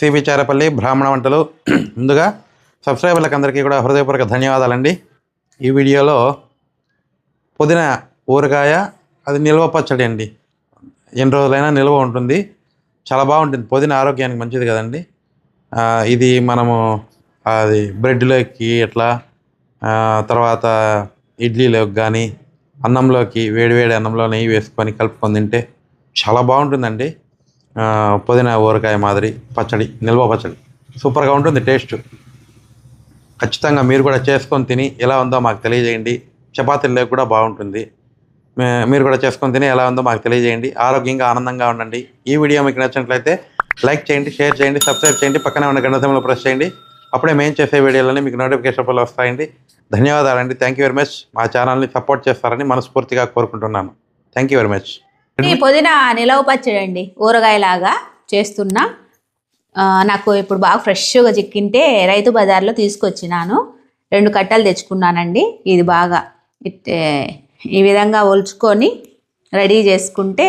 శ్రీ విచారపల్లి బ్రాహ్మణ వంటలు. ముందుగా సబ్స్క్రైబర్లకు అందరికీ కూడా హృదయపూర్వక ధన్యవాదాలండి. ఈ వీడియోలో పుదీనా ఊరగాయ అది నిల్వ పచ్చడి అండి. ఎన్ని రోజులైనా నిల్వ ఉంటుంది. చాలా బాగుంటుంది. పుదీనా ఆరోగ్యానికి మంచిది కదండి. ఇది మనము అది బ్రెడ్లోకి ఎట్లా తర్వాత ఇడ్లీలోకి కానీ అన్నంలోకి వేడివేడి అన్నంలో నెయ్యి వేసుకొని కలుపుకొని తింటే చాలా బాగుంటుందండి. పుదీనా ఊరగాయ మాదిరి పచ్చడి నిల్వ పచ్చడి. సూపర్గా ఉంటుంది టేస్ట్. ఖచ్చితంగా మీరు కూడా చేసుకొని తిని ఎలా ఉందో మాకు తెలియజేయండి. చపాతీల్లో కూడా బాగుంటుంది. మీరు కూడా చేసుకొని తిని ఎలా ఉందో మాకు తెలియజేయండి. ఆరోగ్యంగా ఆనందంగా ఉండండి. ఈ వీడియో మీకు నచ్చినట్లయితే లైక్ చేయండి షేర్ చేయండి సబ్స్క్రైబ్ చేయండి పక్కనే ఉన్న గంట ప్రెస్ చేయండి. అప్పుడే మేము చేసే వీడియోలని మీకు నోటిఫికేషన్ పనులు వస్తాయండి. ధన్యవాదాలండి. థ్యాంక్ యూ వెరీ మచ్ మా ఛానల్ని సపోర్ట్ చేస్తారని మనస్ఫూర్తిగా కోరుకుంటున్నాను. థ్యాంక్ యూ వెరీ మచ్ ఈ పుదీనా నిలవ పచ్చడి అండి ఊరగాయలాగా చేస్తున్నా నాకు ఇప్పుడు బాగా ఫ్రెష్గా చిక్కింటే రైతు బజార్లో తీసుకొచ్చినాను. రెండు కట్టలు తెచ్చుకున్నానండి. ఇది బాగా ఈ విధంగా ఒలుచుకొని రెడీ చేసుకుంటే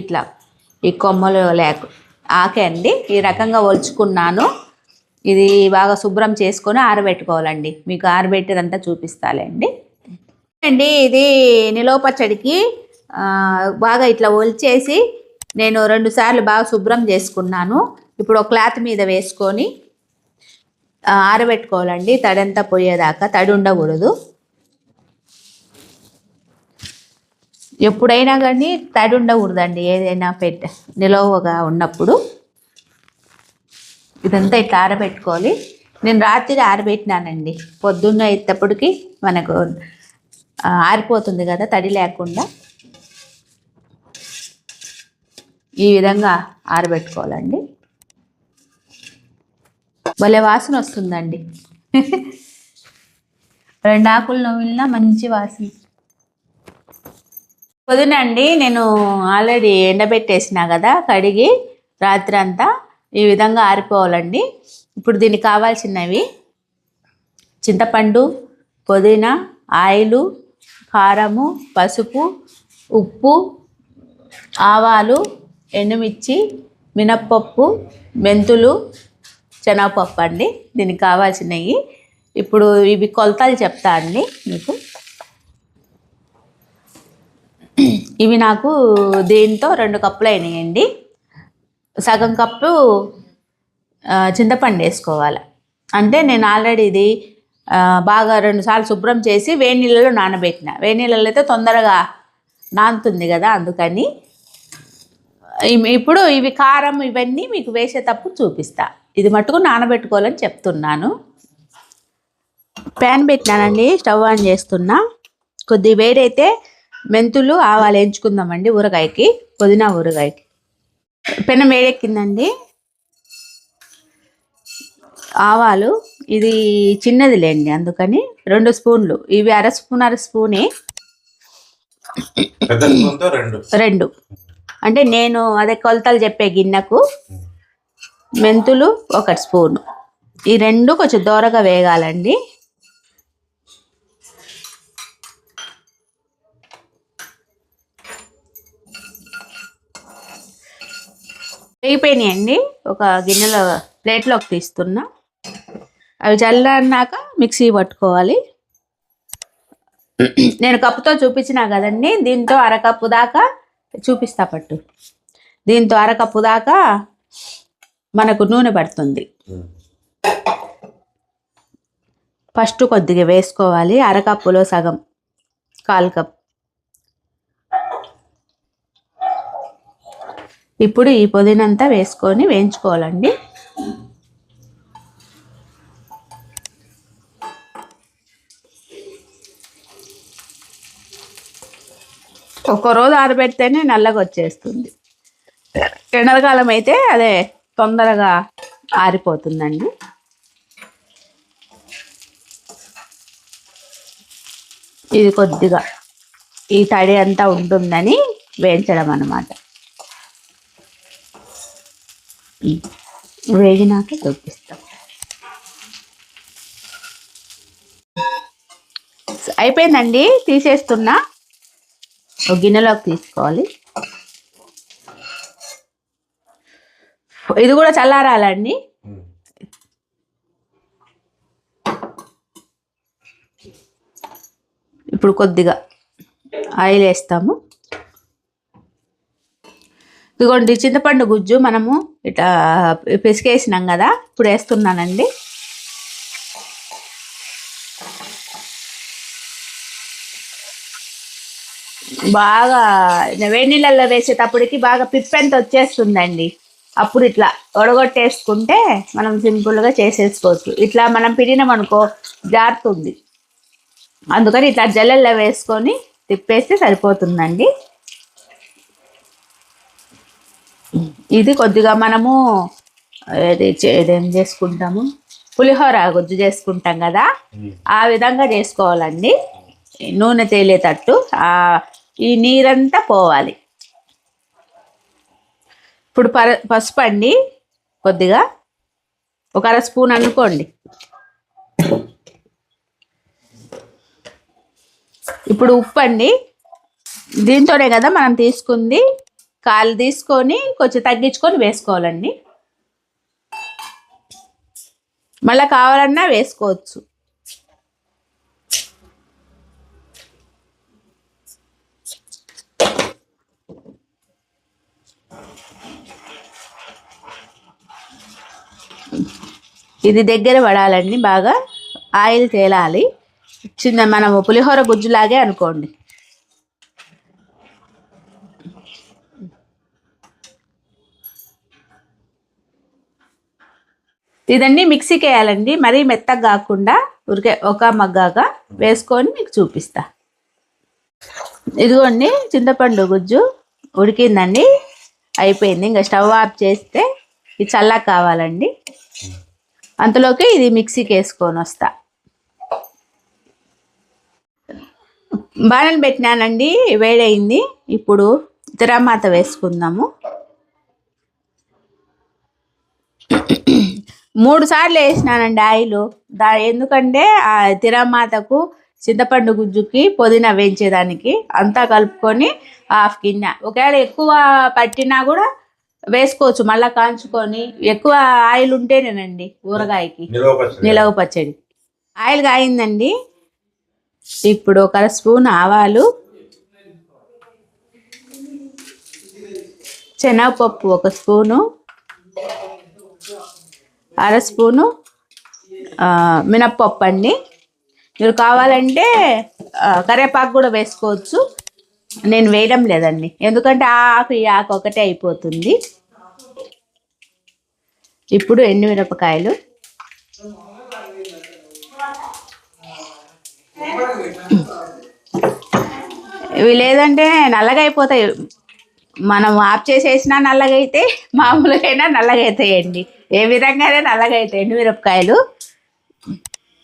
ఇట్లా ఈ కొమ్మలు లేక ఆకే అండి. ఈ రకంగా ఒలుచుకున్నాను. ఇది బాగా శుభ్రం చేసుకొని ఆరబెట్టుకోవాలండి. మీకు ఆరబెట్టేదంతా చూపిస్తాలే అండి ఇది నిలవ పచ్చడికి బాగా ఇట్లా ఒలిచేసి నేను రెండు సార్లు బాగా శుభ్రం చేసుకున్నాను. ఇప్పుడు ఒక క్లాత్ మీద వేసుకొని ఆరబెట్టుకోవాలండి. తడంతా పోయేదాకా తడి ఉండకూడదు. ఎప్పుడైనా కానీ తడి ఉండకూడదండి ఏదైనా పెట్ట నిలవగా ఉన్నప్పుడు. ఇదంతా ఇట్లా ఆరబెట్టుకోవాలి. నేను రాత్రి ఆరబెట్టినానండి. పొద్దున్న ఎత్తప్పటికి మనకు ఆరిపోతుంది కదా తడి లేకుండా. ఈ విధంగా ఆరబెట్టుకోవాలండి. భలే వాసన వస్తుందండి. రెండు ఆకులు నవ్వినా మంచి వాసన. పొద్దునండి నేను ఆల్రెడీ ఎండబెట్టేసిన కదా కడిగి రాత్రి అంతా ఈ విధంగా ఆరిపోవాలండి. ఇప్పుడు దీనికి కావాల్సినవి చింతపండు పుదీనా ఆయిలు కారము పసుపు ఉప్పు ఆవాలు ఎండుమిర్చి మినప్పప్పు మెంతులు శనగపప్పు అండి. దీనికి కావాల్సినవి. ఇప్పుడు ఇవి కొలతలు చెప్తా అండి మీకు. ఇవి నాకు దీంతో రెండు కప్పులు అయినాయండి. సగం కప్పు చింతపండు వేసుకోవాలి. అంటే నేను ఆల్రెడీ ఇది బాగా రెండుసార్లు శుభ్రం చేసి వేడి నీళ్ళలో నానబెట్టిన. వేడి నీళ్ళలో అయితే తొందరగా నానుతుంది కదా అందుకని ఇప్పుడు ఇవి కారం ఇవన్నీ మీకు వేసేటప్పుడు చూపిస్తా. ఇది మట్టుకు నానబెట్టుకోవాలని చెప్తున్నాను. ప్యాన్ పెట్టినానండి స్టవ్ ఆన్ చేస్తున్నా. కొద్ది వేడైతే మెంతులు ఆవాలు వేయించుకుందామండి ఊరగాయకి పుదీనా ఊరగాయకి. పెనం వేడెక్కిందండి. ఆవాలు ఇది చిన్నది లేండి అందుకని రెండు స్పూన్లు. ఇవి అర స్పూన్ అర స్పూనే రెండు. అంటే నేను అదే కొలతలు చెప్పే గిన్నెకు మెంతులు ఒక స్పూను. ఈ రెండు కొంచెం దూరగా వేగాలండి. వేగిపోయినాయండి. ఒక గిన్నెలో ప్లేట్లోకి తీస్తున్నా. అవి చల్లన్నాక మిక్సీ పట్టుకోవాలి. నేను కప్పుతో చూపించినా కదండి దీంతో అరకప్పు దాకా చూపిస్తా పట్టు. దీంతో అరకప్పు దాకా మనకు నూనె పడుతుంది. ఫస్ట్ కొద్దిగా వేసుకోవాలి అరకప్పులో సగం కాల్ కప్. ఇప్పుడు ఈ పొదినంతా వేసుకొని వేయించుకోవాలండి. ఒక రోజు ఆరబెడితేనే నల్లగా వచ్చేస్తుంది. ఎండలకాలం అయితే అదే తొందరగా ఆరిపోతుందండి. ఇది కొద్దిగా ఈ తడి అంతా ఉంటుందని వేయించడం అన్నమాట. వేగినాక చూపిస్తాం అయిపోయిందండి తీసేస్తున్నా. ఒక గిన్నెలోకి తీసుకోవాలి. ఇది కూడా చల్లారాలండి. ఇప్పుడు కొద్దిగా ఆయిల్ వేస్తాము. ఇదిగోండి చింతపండు గుజ్జు మనము ఇట్లా పిసికేసినాం కదా ఇప్పుడు వేస్తున్నానండి. బాగా వేడి నీళ్ళల్లో వేసేటప్పటికి బాగా పిప్పెంత వచ్చేస్తుందండి. అప్పుడు ఇట్లా ఒడగొట్టేసుకుంటే మనం సింపుల్గా చేసేసుకోవచ్చు. ఇట్లా మనం పిడినామనుకో జారుతుంది. అందుకని ఇట్లా జల్లెల్లో వేసుకొని తిప్పేస్తే సరిపోతుందండి. ఇది కొద్దిగా మనము ఇదేం చేసుకుంటాము? పులిహోర గుజ్జు చేసుకుంటాం కదా. ఆ విధంగా చేసుకోవాలండి. నూనె తేలేటట్టు. ఈ నీరంతా పోవాలి. ఇప్పుడు పర పసుపు అండి కొద్దిగా. ఒక అర స్పూన్ అనుకోండి. ఇప్పుడు ఉప్పు అండి. దీంతోనే కదా మనం తీసుకుంది. కాలు తీసుకొని కొంచెం తగ్గించుకొని వేసుకోవాలండి. మళ్ళీ కావాలన్నా వేసుకోవచ్చు. ఇది దగ్గర పడాలండి బాగా ఆయిల్ తేలాలి. చిన్న మనం పులిహోర గుజ్జులాగే అనుకోండి. ఇదండి మిక్సీకి వేయాలండి మరీ మెత్తగా కాకుండా ఉరికే ఒక మగ్గాగా వేసుకొని మీకు చూపిస్తా. ఇదిగోండి చింతపండు గుజ్జు ఉడికిందండి అయిపోయింది. ఇంకా స్టవ్ ఆఫ్ చేస్తే ఇది చల్లగా కావాలండి. అంతలోకి ఇది మిక్సీకి వేసుకొని వస్తా. బాణలు పెట్టినానండి వేడైంది. ఇప్పుడు తిరమాత వేసుకుందాము. మూడు సార్లు వేసినానండి ఆయిల్. దా ఎందుకంటే ఆ తిరమాతకు చింతపండు గుజ్జుకి పుదీనా వేయించేదానికి. అంతా కలుపుకొని హాఫ్ గిన్నె. ఒకవేళ ఎక్కువ పట్టినా కూడా వేసుకోవచ్చు. మళ్ళా కాంచుకొని ఎక్కువ ఆయిల్ ఉంటేనేనండి ఊరగాయకి. నిల్వ పచ్చడి. ఆయిల్ కాయిందండి. ఇప్పుడు ఒక స్పూన్ ఆవాలు శనగపప్పు ఒక స్పూను అర స్పూను మినప్పప్పు అండి మీరు కావాలంటే కరివేపాకు కూడా వేసుకోవచ్చు. నేను వేయడం లేదండి. ఎందుకంటే ఆ ఆకు ఈ ఆకు ఒకటే అయిపోతుంది. ఇప్పుడు ఎండుమిరపకాయలు ఇవి లేదంటే నల్లగా అయిపోతాయి మనం ఆఫ్ చేసేసినా నల్లగా అయితే మామూలుగా అయినా నల్లగా అవుతాయండి ఏ విధంగానే నల్లగా అవుతాయి ఎండుమిరపకాయలు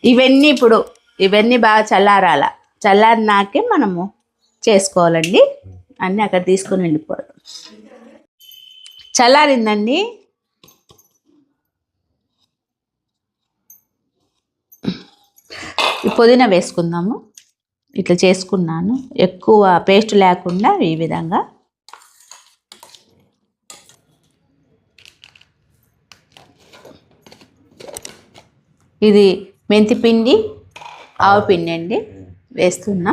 ఇవన్నీ ఇప్పుడు ఇవన్నీ బాగా చల్లారాల. చల్లారినాకే మనము చేసుకోవాలండి. అన్నీ అక్కడ తీసుకొని వెళ్ళిపోవడం చల్లారిందండి. పుదీనా వేసుకుందాము. ఇట్లా చేసుకున్నాను. ఎక్కువ పేస్ట్ లేకుండా ఈ విధంగా. ఇది మెంతి పిండి ఆవు పిండి అండి. వేస్తున్నా.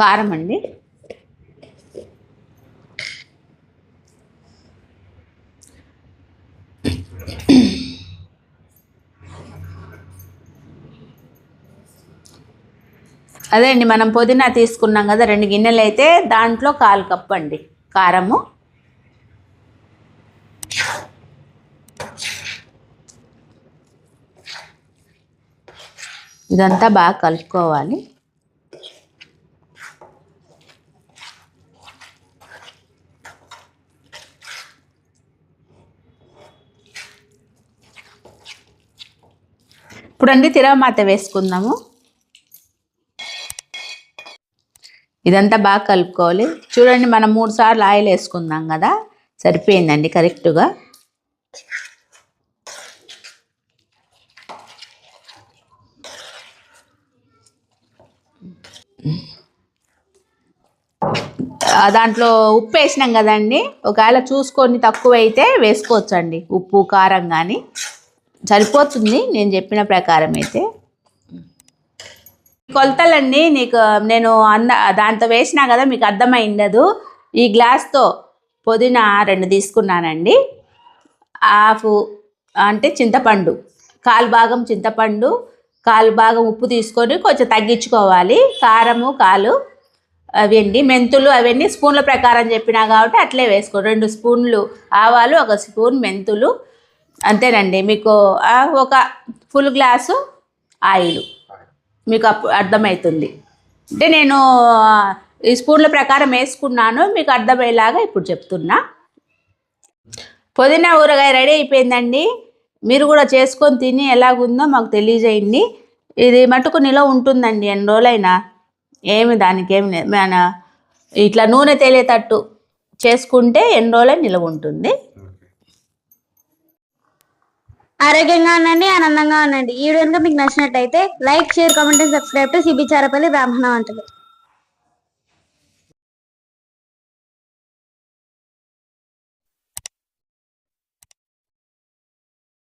కారం అండి. అదే అండి మనం పుదీనా తీసుకున్నాం కదా రెండు గిన్నెలు అయితే దాంట్లో కాలు కప్పు అండి కారము. ఇదంతా బాగా కలుపుకోవాలి. ఇప్పుడు అండి తిరగమాత వేసుకుందాము. ఇదంతా బాగా కలుపుకోవాలి. చూడండి మనం మూడు సార్లు ఆయిల్ వేసుకుందాం కదా. సరిపోయిందండి కరెక్ట్గా. దాంట్లో ఉప్పు వేసినాం కదండి. ఒకవేళ చూసుకొని తక్కువ అయితే వేసుకోవచ్చండి. ఉప్పు కారం కానీ సరిపోతుంది నేను చెప్పిన ప్రకారం అయితే. కొలతలన్నీ నీకు నేను అంద దాంతో వేసినా కదా మీకు అర్థమైండదు. ఈ గ్లాస్తో పుదీనా రెండు తీసుకున్నానండి. హాఫ్ అంటే చింతపండు కాలు భాగం చింతపండు కాలు భాగం ఉప్పు తీసుకొని కొంచెం తగ్గించుకోవాలి. కారము కాలు అవండి మెంతులు అవన్నీ స్పూన్ల ప్రకారం చెప్పినా కాబట్టి అట్లే వేసుకో. రెండు స్పూన్లు ఆవాలు ఒక స్పూన్ మెంతులు అంతేనండి. మీకు ఒక ఫుల్ గ్లాసు ఆయిల్. మీకు అర్థమవుతుంది అంటే నేను ఈ స్పూన్ల ప్రకారం వేసుకున్నాను. మీకు అర్థమయ్యేలాగా ఇప్పుడు చెప్తున్నా. పుదీనా ఊరగాయ రెడీ అయిపోయిందండి. మీరు కూడా చేసుకొని తిని ఎలాగుందో మాకు తెలియజేయండి. ఇది మటుకు నిలవ ఉంటుందండి. ఎన్ని రోజులైనా. ఏమి దానికి ఏమి లేదు. మన ఇట్లా నూనె తేలేటట్టు చేసుకుంటే ఎన్ని రోజులైనా నిలవ ఉంటుంది. ఆరోగ్యంగా ఉండండి ఆనందంగా ఉండండి. ఈ వీడియో మీకు నచ్చినట్టయితే like share comment and subscribe to CB Charapalli Brahmana వంటలు.